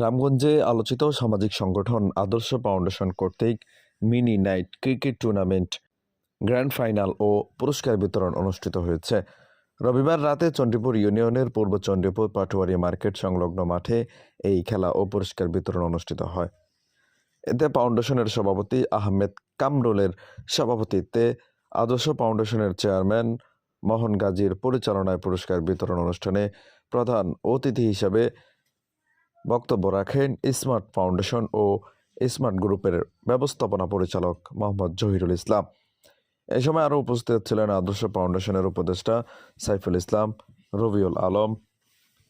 রামগঞ্জে আলোচিত সামাজিক সংগঠন আদর্শ ফাউন্ডেশন কর্তৃক mini night cricket tournament grand final ও পুরস্কার বিতরণ অনুষ্ঠিত হয়েছে। রবিবার রাতে চণ্ডীপুর ইউনিয়নের পূর্ব চণ্ডীপুর পাটুয়ারি মার্কেট সংলগ্ন মাঠে এই খেলা ও পুরস্কার বিতরণ অনুষ্ঠিত হয়। এতে ফাউন্ডেশনের সভাপতি আহমেদ কামরুলের সভাপতিত্বে আদর্শ ফাউন্ডেশনের চেয়ারম্যান মোহন গাজীর পরিচালনায় পুরস্কার বিতরণ অনুষ্ঠানে প্রধান অতিথি হিসেবে বক্তব্য রাখেন স্মার্ট ফাউন্ডেশন ও স্মার্ট গ্রুপের ব্যবস্থাপনা পরিচালক মোহাম্মদ জহিরুল ইসলাম। এ সময় আরও উপস্থিত ছিলেন আদর্শ ফাউন্ডেশনের উপদেষ্টা সাইফুল ইসলাম, রবিউল আলম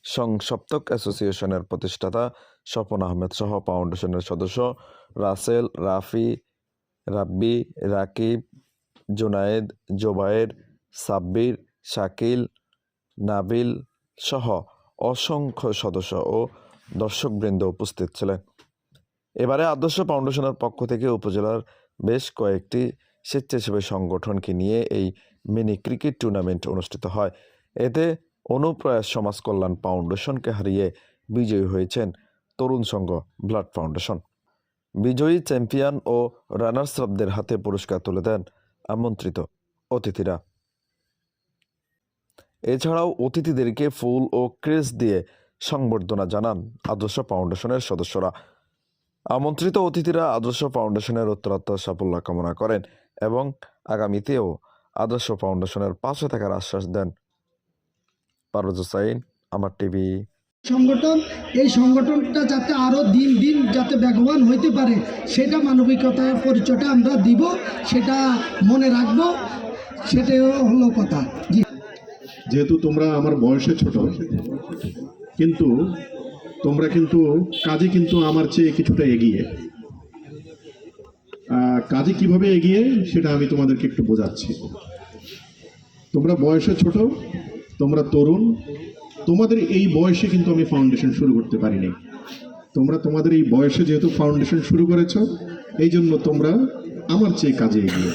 সংসপ্তক অ্যাসোসিয়েশনের প্রতিষ্ঠাতা স্বপন আহমেদ সহ ফাউন্ডেশনের সদস্য রাসেল, রাফি, রাব্বি, রাকিব, জুনায়েদ, জোবায়ের, সাব্বির, শাকিল, নাবিল সহ অসংখ্য সদস্য ও দর্শকবৃন্দ উপস্থিত ছিলেন। এবারে আদর্শ ফাউন্ডেশনের পক্ষ থেকে উপজেলার বেশ কয়েকটি স্বেচ্ছাসেবী সংগঠনকে নিয়ে এই মিনি ক্রিকেট টুর্নামেন্ট অনুষ্ঠিত হয়। এতে অনুপ্রয়াস সমাজ কল্যাণ ফাউন্ডেশনকে হারিয়ে বিজয়ী হয়েছেন তরুণ সংঘ ব্লাড ফাউন্ডেশন। বিজয়ী চ্যাম্পিয়ন ও রানার্স হাতে পুরস্কার তুলে দেন আমন্ত্রিত অতিথিরা। এছাড়াও অতিথিদেরকে ফুল ও ক্রেস দিয়ে সংবর্ধনা জানান আদর্শ ফাউন্ডেশনের সদস্যরা। আমন্ত্রিত অতিথিরা আদর্শ ফাউন্ডেশনের উত্তরাত্তর সাফল্য কামনা করেন এবং আগামীতেও আদর্শ ফাউন্ডেশনের পাশে থাকার আশ্বাস দেন। পারভেজ আমার টিভি। সংগঠন, এই সংগঠনটা যাতে আরও দিন দিন যাতে বেগবান হইতে পারে, সেটা মানবিকতার পরিচয়টা আমরা দিব, সেটা মনে রাখব সেটাও হলো কথা। জি। যেহেতু তোমরা আমার বয়সে ছোট, কিন্তু তোমরা কিন্তু, কাজে কিন্তু আমার চেয়ে কিছুটা এগিয়ে। কাজে কীভাবে এগিয়ে, সেটা আমি তোমাদেরকে একটু বোঝাচ্ছি। তোমরা বয়সে ছোট, তোমরা তরুণ, তোমাদের এই বয়সে কিন্তু আমি ফাউন্ডেশন শুরু করতে পারিনি। তোমরা তোমাদের এই বয়সে যেহেতু ফাউন্ডেশন শুরু করেছ, এই জন্য তোমরা আমার চেয়ে কাজে এগিয়ে।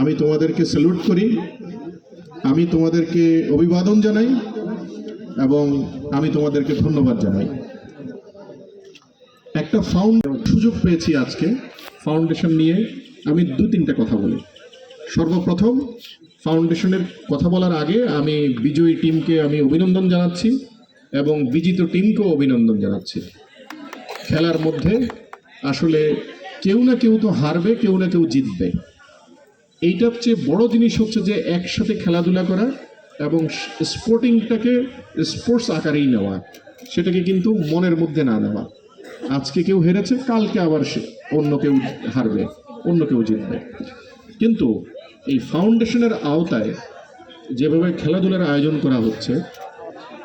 আমি তোমাদেরকে স্যালুট করি। আমি তোমাদেরকে অভিবাদন জানাই এবং আমি তোমাদেরকে ধন্যবাদ জানাই। একটা ফাউন্ড সুযোগ পেয়েছি আজকে ফাউন্ডেশন নিয়ে আমি দু তিনটা কথা বলি। সর্বপ্রথম ফাউন্ডেশনের কথা বলার আগে আমি বিজয়ী টিমকে আমি অভিনন্দন জানাচ্ছি এবং বিজিত টিমকেও অভিনন্দন জানাচ্ছি। খেলার মধ্যে আসলে কেউ না কেউ তো হারবে, কেউ না কেউ জিতবে। এইটার চেয়ে বড় জিনিস হচ্ছে যে একসাথে খেলাধুলা করা এবং স্পোর্টিংটাকে স্পোর্টস আকারেই নেওয়া, সেটাকে কিন্তু মনের মধ্যে না নেওয়া। আজকে কেউ হেরেছে, কালকে আবার সে অন্য কেউ হারবে, অন্য কেউ জিতবে। কিন্তু এই ফাউন্ডেশনের আওতায় যেভাবে খেলাধুলার আয়োজন করা হচ্ছে,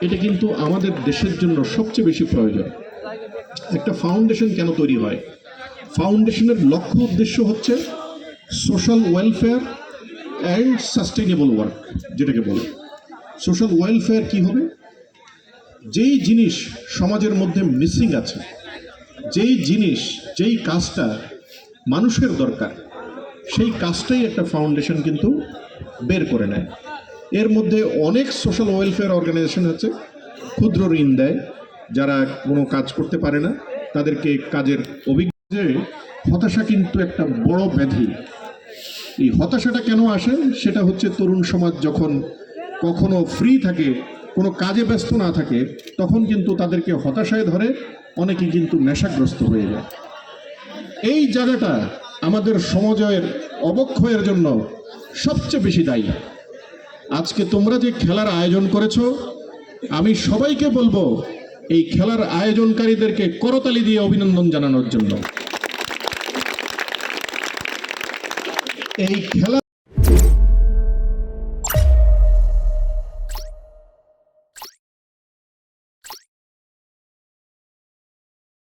এটা কিন্তু আমাদের দেশের জন্য সবচেয়ে বেশি প্রয়োজন। একটা ফাউন্ডেশন কেন তৈরি হয়? ফাউন্ডেশনের লক্ষ্য উদ্দেশ্য হচ্ছে social welfare and sustainable work যেটাকে বলে। সোশ্যাল ওয়েলফেয়ার কি হবে? যেই জিনিস সমাজের মধ্যে মিসিং আছে, যেই জিনিস, যেই কাজটা মানুষের দরকার, সেই কাজটাই একটা ফাউন্ডেশন কিন্তু বের করে নেয়। এর মধ্যে অনেক সোশ্যাল ওয়েলফেয়ার অর্গানাইজেশন আছে, ক্ষুদ্র ঋণ দেয়, যারা কোনো কাজ করতে পারে না, তাদেরকে কাজের অভিজ্ঞতা, হতাশা কিন্তু একটা বড় ব্যাধি। এই হতাশাটা কেন আসে? সেটা হচ্ছে তরুণ সমাজ যখন কখনো ফ্রি থাকে, কোনো কাজে ব্যস্ত না থাকে, তখন কিন্তু তাদেরকে হতাশায় ধরে, অনেকে কিন্তু নেশাগ্রস্ত হয়ে যায়। এই জায়গাটা আমাদের সমাজের অবক্ষয়ের জন্য সবচেয়ে বেশি দায়ী। আজকে তোমরা যে খেলার আয়োজন করেছ, আমি সবাইকে বলব, এই খেলার আয়োজনকারীদেরকে করতালি দিয়ে অভিনন্দন জানানোর জন্য। এই খেলা